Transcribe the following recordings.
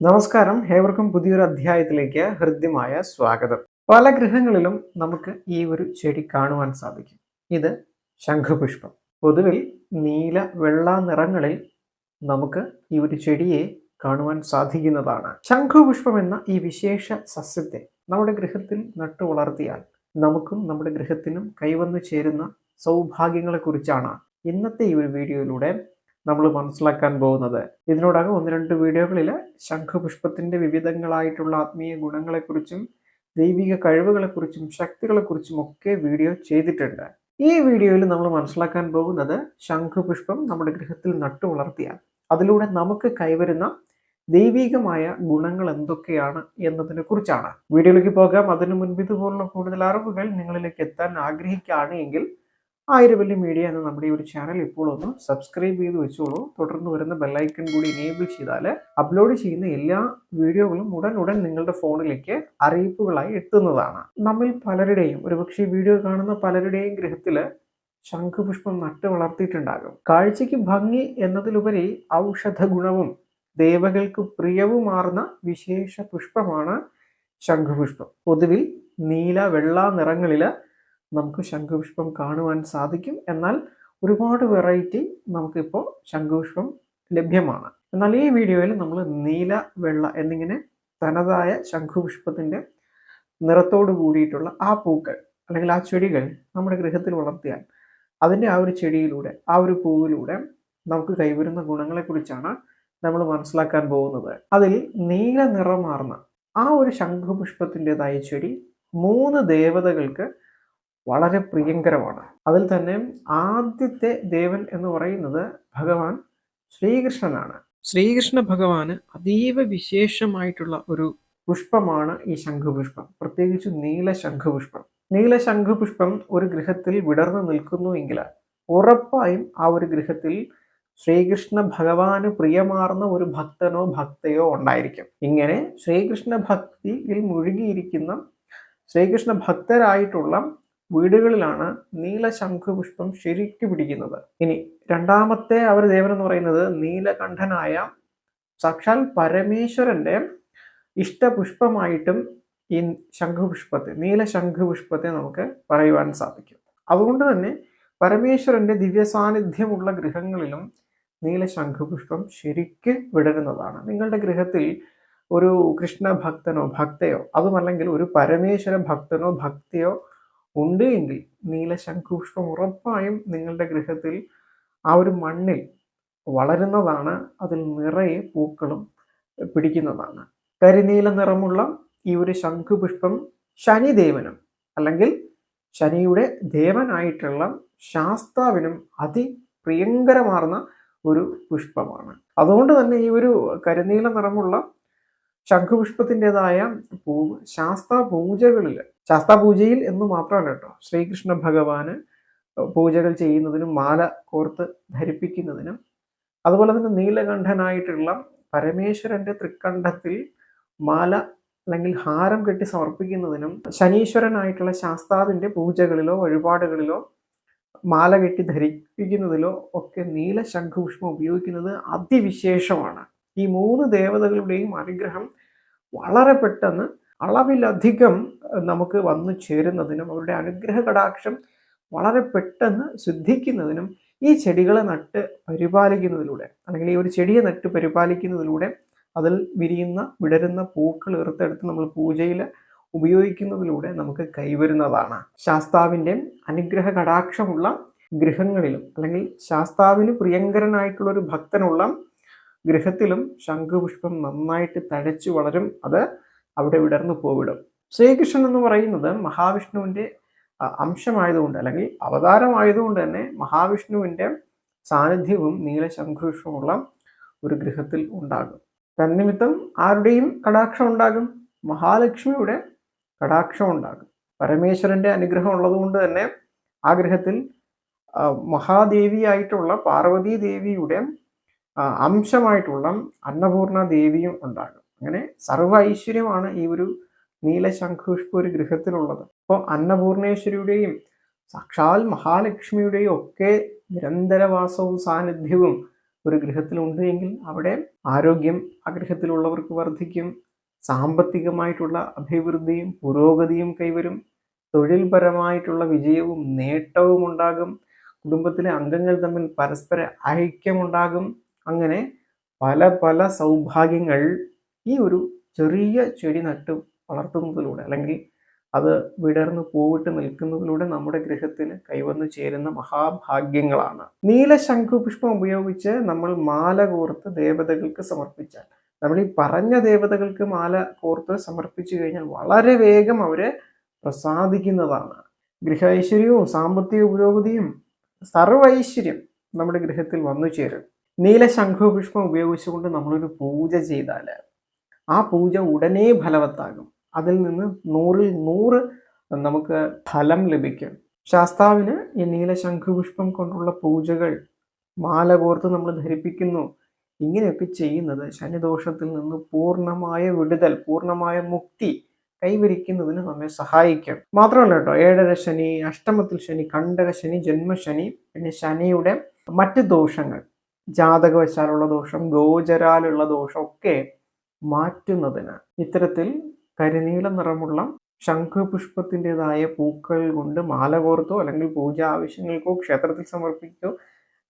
നമസ്കാരം. ഏവർക്കും പുതിയൊരു അധ്യായത്തിലേക്ക് ഹൃദ്യമായ സ്വാഗതം. പല ഗൃഹങ്ങളിലും നമുക്ക് ഈ ഒരു ചെടി കാണുവാൻ സാധിക്കും. ഇത് ശംഖുപുഷ്പം. പൊതുവിൽ നീല വെള്ള നിറങ്ങളിൽ നമുക്ക് ഈ ഒരു ചെടിയെ കാണുവാൻ സാധിക്കുന്നതാണ്. ശംഖുപുഷ്പം എന്ന ഈ വിശേഷ സസ്യത്തെ നമ്മുടെ ഗൃഹത്തിൽ നട്ടു വളർത്തിയാൽ നമുക്കും നമ്മുടെ ഗൃഹത്തിനും കൈവന്നു ചേരുന്ന സൗഭാഗ്യങ്ങളെക്കുറിച്ചാണ് ഇന്നത്തെ ഈ ഒരു വീഡിയോയിലൂടെ നമ്മൾ മനസ്സിലാക്കാൻ പോകുന്നത്. ഇതിനോടകം ഒന്ന് രണ്ട് വീഡിയോകളിൽ ശംഖുപുഷ്പത്തിന്റെ വിവിധങ്ങളായിട്ടുള്ള ആത്മീയ ഗുണങ്ങളെക്കുറിച്ചും ദൈവിക കഴിവുകളെക്കുറിച്ചും ശക്തികളെക്കുറിച്ചും ഒക്കെ വീഡിയോ ചെയ്തിട്ടുണ്ട്. ഈ വീഡിയോയിൽ നമ്മൾ മനസ്സിലാക്കാൻ പോകുന്നത് ശംഖുപുഷ്പം നമ്മുടെ ഗൃഹത്തിൽ നട്ടു വളർത്തിയാൽ അതിലൂടെ നമുക്ക് കൈവരുന്ന ദൈവികമായ ഗുണങ്ങൾ എന്തൊക്കെയാണ് എന്നതിനെ കുറിച്ചാണ്. വീഡിയോയിലേക്ക് പോകാം. അതിനു മുൻപ് ഇതുപോലുള്ള കൂടുതൽ അറിവുകൾ നിങ്ങളിലേക്ക് എത്താൻ ആഗ്രഹിക്കുകയാണ് എങ്കിൽ ആയിരവല്ലി മീഡിയ എന്ന നമ്മുടെ ഈ ഒരു ചാനൽ ഇപ്പോൾ ഒന്ന് സബ്സ്ക്രൈബ് ചെയ്ത് വെച്ചോളൂ. തുടർന്ന് വരുന്ന ബെല്ലൈക്കൺ കൂടി എനേബിൾ ചെയ്താൽ അപ്ലോഡ് ചെയ്യുന്ന എല്ലാ വീഡിയോകളും ഉടൻ ഉടൻ നിങ്ങളുടെ ഫോണിലേക്ക് അറിയിപ്പുകളായി എത്തുന്നതാണ്. നമ്മിൽ പലരുടെയും ഒരുപക്ഷെ വീഡിയോ കാണുന്ന പലരുടെയും ഗൃഹത്തിൽ ശംഖുപുഷ്പം നട്ട് വളർത്തിയിട്ടുണ്ടാകും. കാഴ്ചയ്ക്ക് ഭംഗി എന്നതിലുപരി ഔഷധ ഗുണവും ദേവകൾക്ക് പ്രിയവുമാർന്ന വിശേഷ പുഷ്പമാണ് ശംഖുപുഷ്പം. പൊതുവിൽ നീല വെള്ള നിറങ്ങളിൽ നമുക്ക് ശംഖുപുഷ്പം കാണുവാൻ സാധിക്കും. എന്നാൽ ഒരുപാട് വെറൈറ്റി നമുക്കിപ്പോൾ ശംഖുപുഷ്പം ലഭ്യമാണ്. എന്നാൽ ഈ വീഡിയോയിൽ നമ്മൾ നീല വെള്ള എന്നിങ്ങനെ തനതായ ശംഖുപുഷ്പത്തിന്റെ നിറത്തോട് കൂടിയിട്ടുള്ള ആ പൂക്കൾ അല്ലെങ്കിൽ ആ ചെടികൾ നമ്മുടെ ഗൃഹത്തിൽ വളർത്തിയാൽ അതിന്റെ ആ ഒരു ചെടിയിലൂടെ ആ ഒരു പൂവിലൂടെ നമുക്ക് കൈവരുന്ന ഗുണങ്ങളെക്കുറിച്ചാണ് നമ്മൾ മനസ്സിലാക്കാൻ പോകുന്നത്. അതിൽ നീല നിറമാർന്ന ആ ഒരു ശംഖുപുഷ്പത്തിന്റെതായ ചെടി മൂന്ന് ദേവതകൾക്ക് വളരെ പ്രിയങ്കരമാണ്. അതിൽ തന്നെ ആദ്യത്തെ ദേവൻ എന്ന് പറയുന്നത് ഭഗവാൻ ശ്രീകൃഷ്ണനാണ്. ശ്രീകൃഷ്ണ ഭഗവാന് അതീവ വിശേഷമായിട്ടുള്ള ഒരു പുഷ്പമാണ് ഈ ശംഖുപുഷ്പം. പ്രത്യേകിച്ച് നീല ശംഖുപുഷ്പം. നീല ശംഖുപുഷ്പം ഒരു ഗൃഹത്തിൽ വിടർന്നു നിൽക്കുന്നു എങ്കിൽ ഉറപ്പായും ആ ഒരു ഗൃഹത്തിൽ ശ്രീകൃഷ്ണ ഭഗവാന് പ്രിയമാർന്ന ഒരു ഭക്തനോ ഭക്തയോ ഉണ്ടായിരിക്കും. ഇങ്ങനെ ശ്രീകൃഷ്ണ ഭക്തിയിൽ മുഴുകിയിരിക്കുന്ന ശ്രീകൃഷ്ണ ഭക്തരായിട്ടുള്ള വീടുകളിലാണ് നീലശംഖുപുഷ്പം ശരിക്കു പിടിക്കുന്നത്. ഇനി രണ്ടാമത്തെ അവർ ദേവൻ എന്ന് പറയുന്നത് നീലകണ്ഠനായ സാക്ഷാൽ പരമേശ്വരന്റെ ഇഷ്ടപുഷ്പമായിട്ടും ഈ ശംഖുപുഷ്പത്തെ നീലശംഖുപുഷ്പത്തെ നമുക്ക് പറയുവാൻ സാധിക്കും. അതുകൊണ്ട് തന്നെ പരമേശ്വരന്റെ ദിവ്യ സാന്നിധ്യമുള്ള ഗൃഹങ്ങളിലും നീലശംഖുപുഷ്പം ശരിക്ക് വിടരുന്നതാണ്. നിങ്ങളുടെ ഗൃഹത്തിൽ ഒരു കൃഷ്ണ ഭക്തനോ ഭക്തയോ അതുമല്ലെങ്കിൽ ഒരു പരമേശ്വര ഭക്തനോ ഭക്തിയോ ഉണ്ട് എങ്കിൽ നീലശംഖുപുഷ്പം ഉറപ്പായും നിങ്ങളുടെ ഗൃഹത്തിൽ ആ ഒരു മണ്ണിൽ വളരുന്നതാണ്. അതിൽ നിറയെ പൂക്കളും പിടിക്കുന്നതാണ്. കരിനീല നിറമുള്ള ഈ ഒരു ശംഖുപുഷ്പം ശനിദേവനും അല്ലെങ്കിൽ ശനിയുടെ ദേവനായിട്ടുള്ള ശാസ്താവിനും അതിപ്രിയങ്കരമാർന്ന ഒരു പുഷ്പമാണ്. അതുകൊണ്ട് തന്നെ ഈ ഒരു കരിനീല നിറമുള്ള ശംഖുപുഷ്പത്തിന്റെതായ പൂവ് ശാസ്താ പൂജകളിൽ ശാസ്താ പൂജയിൽ എന്ന് മാത്രമല്ല കേട്ടോ ശ്രീകൃഷ്ണ ഭഗവാന് പൂജകൾ ചെയ്യുന്നതിനും മാല കോർത്ത് ധരിപ്പിക്കുന്നതിനും അതുപോലെ തന്നെ നീലകണ്ഠനായിട്ടുള്ള പരമേശ്വരന്റെ തൃക്കണ്ഠത്തിൽ മാല അല്ലെങ്കിൽ ഹാരം കെട്ടി സമർപ്പിക്കുന്നതിനും ശനീശ്വരനായിട്ടുള്ള ശാസ്താവിന്റെ പൂജകളിലോ വഴിപാടുകളിലോ മാല കെട്ടി ധരിപ്പിക്കുന്നതിലോ ഒക്കെ നീല ശംഖുപുഷ്പം ഉപയോഗിക്കുന്നത് അതിവിശേഷമാണ്. ഈ മൂന്ന് ദേവതകളുടെയും അനുഗ്രഹം വളരെ പെട്ടെന്ന് അളവിലധികം നമുക്ക് വന്നു ചേരുന്നതിനും അവരുടെ അനുഗ്രഹ കടാക്ഷം വളരെ പെട്ടെന്ന് സിദ്ധിക്കുന്നതിനും ഈ ചെടികളെ നട്ട് പരിപാലിക്കുന്നതിലൂടെ അല്ലെങ്കിൽ ഈ ഒരു ചെടിയെ നട്ട് പരിപാലിക്കുന്നതിലൂടെ അതിൽ വിരിയുന്ന വിടരുന്ന പൂക്കൾ ഇറുത്തെടുത്ത് നമ്മൾ പൂജയിൽ ഉപയോഗിക്കുന്നതിലൂടെ നമുക്ക് കൈവരുന്നതാണ്. ശാസ്താവിന്റെ അനുഗ്രഹ കടാക്ഷമുള്ള ഗൃഹങ്ങളിലും അല്ലെങ്കിൽ ശാസ്താവിന് പ്രിയങ്കരനായിട്ടുള്ള ഒരു ഭക്തനുള്ള ഗൃഹത്തിലും ശംഖുപുഷ്പം നന്നായിട്ട് തഴച്ചു വളരും അത് അവിടെ വിടർന്നു പോവിടും. ശ്രീകൃഷ്ണൻ എന്ന് പറയുന്നത് മഹാവിഷ്ണുവിന്റെ അംശമായതുകൊണ്ട് അല്ലെങ്കിൽ അവതാരമായതുകൊണ്ട് തന്നെ മഹാവിഷ്ണുവിന്റെ സാന്നിധ്യവും നീലശംഖുപുഷ്പമുള്ള ഒരു ഗൃഹത്തിൽ ഉണ്ടാകും. തന്നിമിത്തം ആരുടെയും കടാക്ഷം ഉണ്ടാകും? മഹാലക്ഷ്മിയുടെ കടാക്ഷം ഉണ്ടാകും. പരമേശ്വരന്റെ അനുഗ്രഹം ഉള്ളതുകൊണ്ട് തന്നെ ആ ഗ്രഹത്തിൽ മഹാദേവിയായിട്ടുള്ള പാർവതി ദേവിയുടെ അംശമായിട്ടുള്ള അന്നപൂർണ ദേവിയും ഉണ്ടാകും. അങ്ങനെ സർവ ഐശ്വര്യമാണ് ഈ ഒരു നീലശംഖുഷ്പ ഒരു ഗൃഹത്തിലുള്ളത്. അപ്പോൾ അന്നപൂർണേശ്വരിയുടെയും സാക്ഷാൽ മഹാലക്ഷ്മിയുടെയും ഒക്കെ നിരന്തരവാസവും സാന്നിധ്യവും ഒരു ഗൃഹത്തിലുണ്ട് എങ്കിൽ അവിടെ ആരോഗ്യം ആ ഗൃഹത്തിലുള്ളവർക്ക് വർദ്ധിക്കും. സാമ്പത്തികമായിട്ടുള്ള അഭിവൃദ്ധിയും പുരോഗതിയും കൈവരും. തൊഴിൽപരമായിട്ടുള്ള വിജയവും നേട്ടവും ഉണ്ടാകും. കുടുംബത്തിലെ അംഗങ്ങൾ തമ്മിൽ പരസ്പര ഐക്യമുണ്ടാകും. അങ്ങനെ പല പല സൗഭാഗ്യങ്ങൾ ഈ ഒരു ചെറിയ ചെടി നട്ട് വളർത്തുന്നതിലൂടെ അല്ലെങ്കിൽ അത് വിടർന്ന് പൂവിട്ട് നിൽക്കുന്നതിലൂടെ നമ്മുടെ ഗൃഹത്തിന് കൈവന്നു ചേരുന്ന മഹാഭാഗ്യങ്ങളാണ്. നീല ശംഖുപുഷ്പം ഉപയോഗിച്ച് നമ്മൾ മാല കോർത്ത് ദേവതകൾക്ക് സമർപ്പിച്ചാൽ നമ്മൾ ഈ പറഞ്ഞ ദേവതകൾക്ക് മാല കോർത്ത് സമർപ്പിച്ചു കഴിഞ്ഞാൽ വളരെ വേഗം അവരെ പ്രസാദിക്കുന്നതാണ്. ഗൃഹ ഐശ്വര്യവും സാമ്പത്തിക പുരോഗതിയും സർവൈശ്വര്യം നമ്മുടെ ഗൃഹത്തിൽ വന്നു ചേരും. നീല ശംഖുപുഷ്പം ഉപയോഗിച്ചുകൊണ്ട് നമ്മളൊരു പൂജ ചെയ്താൽ ആ പൂജ ഉടനെ ഫലവത്താകും. അതിൽ നിന്ന് നൂറിൽ നൂറ് നമുക്ക് ഫലം ലഭിക്കും. ശാസ്താവിന് ഈ നീല ശംഖുപുഷ്പം കൊണ്ടുള്ള പൂജകൾ മാല കോർത്ത് നമ്മൾ ധരിപ്പിക്കുന്നു. ഇങ്ങനെയൊക്കെ ചെയ്യുന്നത് ശനിദോഷത്തിൽ നിന്ന് പൂർണമായ വിടുതൽ പൂർണമായ മുക്തി കൈവരിക്കുന്നതിന് നമ്മെ സഹായിക്കും. മാത്രമല്ല കേട്ടോ ഏഴര ശനി അഷ്ടമത്തിൽ ശനി കണ്ടക ശനി ജന്മശനി പിന്നെ ശനിയുടെ മറ്റ് ദോഷങ്ങൾ. ജാതകവശാലുള്ള ദോഷം ഗോചരാലുള്ള ദോഷം ഒക്കെ മാറ്റുന്നതിന് ഇത്തരത്തിൽ കരിനീല നിറമുള്ള ശംഖുപുഷ്പത്തിന്റെതായ പൂക്കൾ കൊണ്ട് മാല കോർത്തോ അല്ലെങ്കിൽ പൂജ ആവശ്യങ്ങൾക്കോ ക്ഷേത്രത്തിൽ സമർപ്പിക്കോ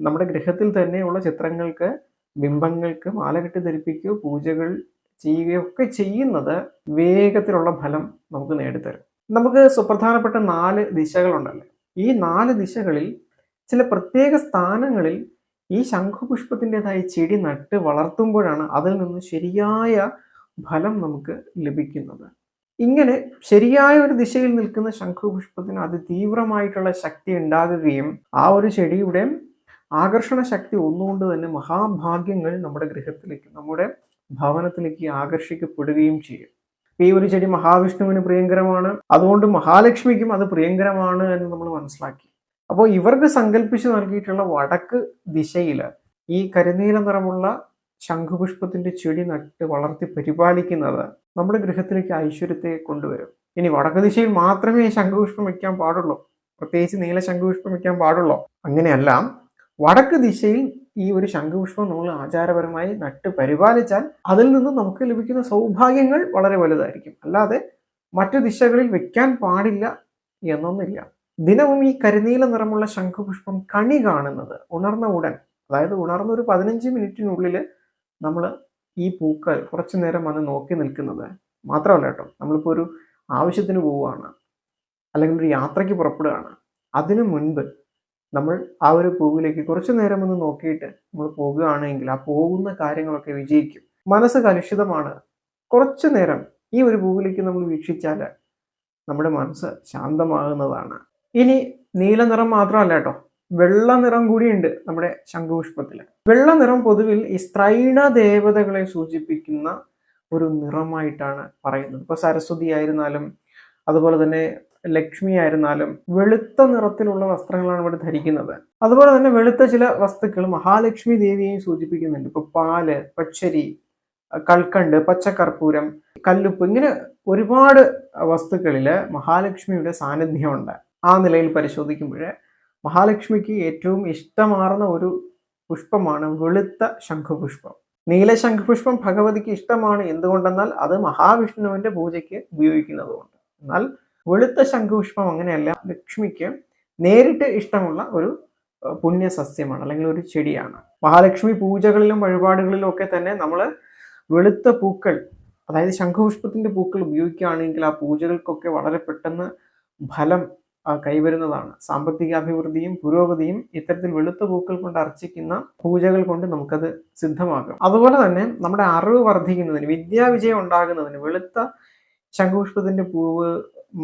നമ്മുടെ ഗൃഹത്തിൽ തന്നെയുള്ള ചിത്രങ്ങൾക്ക് ബിംബങ്ങൾക്ക് മാല കെട്ടി ധരിപ്പിക്കുകയോ പൂജകൾ ചെയ്യുകയോ ഒക്കെ ചെയ്യുന്നത് വേഗത്തിലുള്ള ഫലം നമുക്ക് നേടിത്തരും. നമുക്ക് സുപ്രധാനപ്പെട്ട നാല് ദിശകളുണ്ടല്ലേ? ഈ നാല് ദിശകളിൽ ചില പ്രത്യേക സ്ഥാനങ്ങളിൽ ഈ ശംഖുപുഷ്പത്തിന്റെതായ ചെടി നട്ട് വളർത്തുമ്പോഴാണ് അതിൽ നിന്ന് ശരിയായ ഫലം നമുക്ക് ലഭിക്കുന്നത്. ഇങ്ങനെ ശരിയായ ഒരു ദിശയിൽ നിൽക്കുന്ന ശംഖുപുഷ്പത്തിന് അതിതീവ്രമായിട്ടുള്ള ശക്തി ഉണ്ടാകുകയും ആ ഒരു ചെടിയുടെ ആകർഷണ ശക്തി ഒന്നുകൊണ്ട് തന്നെ മഹാഭാഗ്യങ്ങൾ നമ്മുടെ ഗൃഹത്തിലേക്ക് നമ്മുടെ ഭവനത്തിലേക്ക് ആകർഷിക്കപ്പെടുകയും ചെയ്യും. ഈ ഒരു ചെടി മഹാവിഷ്ണുവിന് പ്രിയങ്കരമാണ്. അതുകൊണ്ട് മഹാലക്ഷ്മിക്കും അത് പ്രിയങ്കരമാണ് എന്ന് നമ്മൾ മനസ്സിലാക്കി. അപ്പോൾ ഇവർക്ക് സങ്കല്പിച്ച് നൽകിയിട്ടുള്ള വടക്ക് ദിശയിൽ ഈ കരിനീല നിറമുള്ള ശംഖുപുഷ്പത്തിന്റെ ചെടി നട്ട് വളർത്തി പരിപാലിക്കുന്നത് നമ്മുടെ ഗൃഹത്തിലേക്ക് ഐശ്വര്യത്തെ കൊണ്ടുവരും. ഇനി വടക്ക് ദിശയിൽ മാത്രമേ ശംഖുപുഷ്പം വയ്ക്കാൻ പാടുള്ളൂ. പ്രത്യേകിച്ച് നീല ശംഖുപുഷ്പം വയ്ക്കാൻ പാടുള്ളൂ. അങ്ങനെയല്ല വടക്ക് ദിശയിൽ ഈ ഒരു ശംഖുപുഷ്പം നമ്മൾ ആചാരപരമായി നട്ട് പരിപാലിച്ചാൽ അതിൽ നിന്ന് നമുക്ക് ലഭിക്കുന്ന സൗഭാഗ്യങ്ങൾ വളരെ വലുതായിരിക്കും. അല്ലാതെ മറ്റു ദിശകളിൽ വെക്കാൻ പാടില്ല എന്നൊന്നില്ല ദിനവും ഈ കരിനീല നിറമുള്ള ശംഖുപുഷ്പം കണി കാണുന്നത് ഉണർന്ന ഉടൻ. അതായത് ഉണർന്ന ഒരു പതിനഞ്ച് മിനിറ്റിനുള്ളിൽ നമ്മൾ ഈ പൂക്കൾ കുറച്ചു നേരം വന്ന് നോക്കി നിൽക്കുന്നത് മാത്രമല്ല കേട്ടോ നമ്മളിപ്പോൾ ഒരു ആവശ്യത്തിന് പോവുകയാണ് അല്ലെങ്കിൽ ഒരു യാത്രയ്ക്ക് പുറപ്പെടുകയാണ്. അതിനു മുൻപ് നമ്മൾ ആ ഒരു പൂവിലേക്ക് കുറച്ചു നേരം ഒന്ന് നോക്കിയിട്ട് നമ്മൾ പോകുകയാണെങ്കിൽ ആ പോകുന്ന കാര്യങ്ങളൊക്കെ വിജയിക്കും. മനസ്സ് കലുഷിതമാണ്. കുറച്ചു നേരം ഈ ഒരു പൂവിലേക്ക് നമ്മൾ വീക്ഷിച്ചാൽ നമ്മുടെ മനസ്സ് ശാന്തമാകുന്നതാണ്. ഇനി നീല നിറം മാത്രമല്ല കേട്ടോ. വെള്ള നിറം കൂടിയുണ്ട് നമ്മുടെ ശംഖുപുഷ്പത്തിൽ വെള്ള നിറം പൊതുവിൽ ഈ സ്ത്രൈണ ദേവതകളെ സൂചിപ്പിക്കുന്ന ഒരു നിറമായിട്ടാണ് പറയുന്നത്. ഇപ്പൊ സരസ്വതി ആയിരുന്നാലും അതുപോലെ തന്നെ ലക്ഷ്മി ആയിരുന്നാലും വെളുത്ത നിറത്തിലുള്ള വസ്ത്രങ്ങളാണ് ഇവിടെ ധരിക്കുന്നത്. അതുപോലെ തന്നെ വെളുത്ത ചില വസ്തുക്കൾ മഹാലക്ഷ്മി ദേവിയെയും സൂചിപ്പിക്കുന്നുണ്ട്. ഇപ്പൊ പാൽ പച്ചരി കൽക്കണ്ട് പച്ചക്കർപ്പൂരം കല്ലുപ്പ് ഇങ്ങനെ ഒരുപാട് വസ്തുക്കളിൽ മഹാലക്ഷ്മിയുടെ സാന്നിധ്യമുണ്ട്. ആ നിലയിൽ പരിശോധിക്കുമ്പോൾ മഹാലക്ഷ്മിക്ക് ഏറ്റവും ഇഷ്ടമാർന്ന ഒരു പുഷ്പമാണ് വെളുത്ത ശംഖുപുഷ്പം. നീല ശംഖുപുഷ്പം ഭഗവതിക്ക് ഇഷ്ടമാണ് എന്തുകൊണ്ടെന്നാൽ അത് മഹാവിഷ്ണുവിന്റെ പൂജയ്ക്ക് ഉപയോഗിക്കുന്നതുകൊണ്ട്. എന്നാൽ വെളുത്ത ശംഖുപുഷ്പം അങ്ങനെയല്ല ലക്ഷ്മിക്ക് നേരിട്ട് ഇഷ്ടമുള്ള ഒരു പുണ്യസസ്യമാണ് പുണ്യ സസ്യമാണ് അല്ലെങ്കിൽ ഒരു ചെടിയാണ്. മഹാലക്ഷ്മി പൂജകളിലും വഴിപാടുകളിലും ഒക്കെ തന്നെ നമ്മൾ വെളുത്ത പൂക്കൾ അതായത് ശംഖുപുഷ്പത്തിന്റെ പൂക്കൾ ഉപയോഗിക്കുകയാണെങ്കിൽ ആ പൂജകൾക്കൊക്കെ വളരെ പെട്ടെന്ന് ഫലം കൈവരുന്നതാണ്. സാമ്പത്തിക അഭിവൃദ്ധിയും പുരോഗതിയും ഇത്തരത്തിൽ വെളുത്ത പൂക്കൾ കൊണ്ട് അർച്ചിക്കുന്ന പൂജകൾ കൊണ്ട് നമുക്കത് സിദ്ധമാകും അതുപോലെ തന്നെ നമ്മുടെ അറിവ് വർദ്ധിക്കുന്നതിന് വിദ്യാവിജയം ഉണ്ടാകുന്നതിന് വെളുത്ത ശംഖുപുഷ്പത്തിന്റെ പൂവ്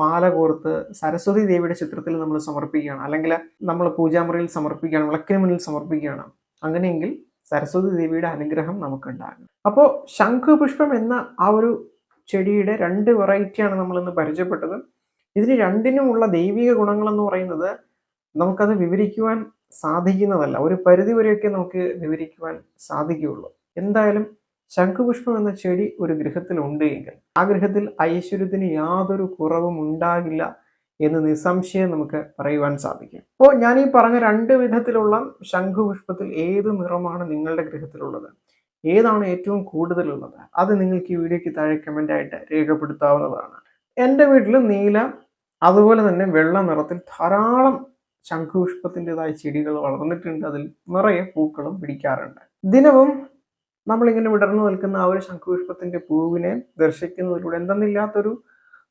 മാല കോർത്ത് സരസ്വതി ദേവിയുടെ ചിത്രത്തിൽ നമ്മൾ സമർപ്പിക്കുകയാണ്. അല്ലെങ്കിൽ നമ്മൾ പൂജാമുറിയിൽ സമർപ്പിക്കുകയാണ് വിളക്കിന് മുന്നിൽ സമർപ്പിക്കുകയാണ്. അങ്ങനെയെങ്കിൽ സരസ്വതി ദേവിയുടെ അനുഗ്രഹം നമുക്കുണ്ടാകും. അപ്പോൾ ശംഖുപുഷ്പം എന്ന ആ ഒരു ചെടിയുടെ രണ്ട് വെറൈറ്റിയാണ് നമ്മൾ ഇന്ന് പരിചയപ്പെട്ടത്. ഇതിന് രണ്ടിനുമുള്ള ദൈവിക ഗുണങ്ങളെന്ന് പറയുന്നത് നമുക്കത് വിവരിക്കുവാൻ സാധിക്കുന്നതല്ല. ഒരു പരിധി വരെയൊക്കെ നമുക്ക് വിവരിക്കുവാൻ സാധിക്കുകയുള്ളൂ. എന്തായാലും ശംഖുപുഷ്പം എന്ന ചെടി ഒരു ഗൃഹത്തിൽ ഉണ്ട് എങ്കിൽ ആ ഗൃഹത്തിൽ ഐശ്വര്യത്തിന് യാതൊരു കുറവും ഉണ്ടാകില്ല എന്ന് നിസ്സംശയം നമുക്ക് പറയുവാൻ സാധിക്കും. അപ്പോൾ ഞാൻ ഈ പറഞ്ഞ രണ്ട് വിധത്തിലുള്ള ശംഖുപുഷ്പത്തിൽ ഏത് നിറമാണ് നിങ്ങളുടെ ഗൃഹത്തിലുള്ളത്? ഏതാണ് ഏറ്റവും കൂടുതലുള്ളത്? അത് നിങ്ങൾക്ക് ഈ വീഡിയോയ്ക്ക് താഴെ കമന്റായിട്ട് രേഖപ്പെടുത്താവുന്നതാണ്. എന്റെ വീട്ടിൽ നീല അതുപോലെ തന്നെ വെള്ള നിറത്തിൽ ധാരാളം ശംഖുപുഷ്പത്തിന്റെതായ ചെടികൾ വളർന്നിട്ടുണ്ട്. അതിൽ നിറയെ പൂക്കളും പിടിക്കാറുണ്ട്. ദിനവും നമ്മളിങ്ങനെ വിടർന്നു നിൽക്കുന്ന ആ ഒരു ശംഖുപുഷ്പത്തിന്റെ പൂവിനെ ദർശിക്കുന്നതിലൂടെ എന്തെന്നില്ലാത്തൊരു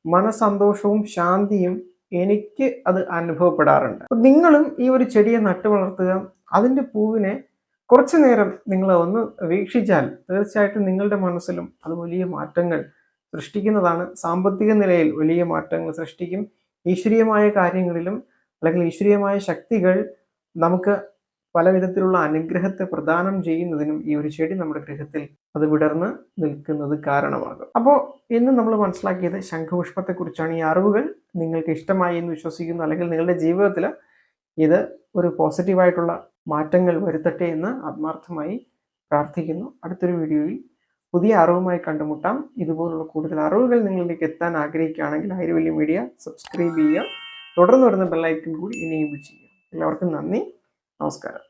മനസന്തോഷവും ശാന്തിയും എനിക്ക് അത് അനുഭവപ്പെടാറുണ്ട്. നിങ്ങളും ഈ ഒരു ചെടിയെ നട്ടു വളർത്തുക അതിന്റെ പൂവിനെ കുറച്ചു നേരം നിങ്ങൾ ഒന്ന് വീക്ഷിച്ചാൽ തീർച്ചയായിട്ടും നിങ്ങളുടെ മനസ്സിലും അത് വലിയ മാറ്റങ്ങൾ സൃഷ്ടിക്കുന്നതാണ്. സാമ്പത്തിക നിലയിൽ വലിയ മാറ്റങ്ങൾ സൃഷ്ടിക്കും. ഈശ്വരീയമായ കാര്യങ്ങളിലും അല്ലെങ്കിൽ ഈശ്വരീയമായ ശക്തികൾ നമുക്ക് പല വിധത്തിലുള്ള അനുഗ്രഹത്തെ പ്രദാനം ചെയ്യുന്നതിനും ഈ ഒരു ചെടി നമ്മുടെ ഗൃഹത്തിൽ അത് വിടർന്ന് നിൽക്കുന്നത് കാരണമാകും. അപ്പോൾ ഇന്ന് നമ്മൾ മനസ്സിലാക്കിയത് ശംഖുപുഷ്പത്തെക്കുറിച്ചാണ്. ഈ അറിവുകൾ നിങ്ങൾക്ക് ഇഷ്ടമായി എന്ന് വിശ്വസിക്കുന്നു. അല്ലെങ്കിൽ നിങ്ങളുടെ ജീവിതത്തിൽ ഇത് ഒരു പോസിറ്റീവായിട്ടുള്ള മാറ്റങ്ങൾ വരുത്തട്ടെ എന്ന് ആത്മാർത്ഥമായി പ്രാർത്ഥിക്കുന്നു. അടുത്തൊരു വീഡിയോയിൽ പുതിയ അറിവുമായി കണ്ടുമുട്ടാം. ഇതുപോലുള്ള കൂടുതൽ അറിവുകൾ നിങ്ങളിലേക്ക് എത്താൻ ആഗ്രഹിക്കുകയാണെങ്കിൽ ഹൈരവല്ലി മീഡിയ സബ്സ്ക്രൈബ് ചെയ്യുക. തുടർന്ന് വരുന്ന ബെല്ലൈക്കൺ കൂടി ഇനേബിൾ ചെയ്യുക. എല്ലാവർക്കും നന്ദി. നമസ്കാരം.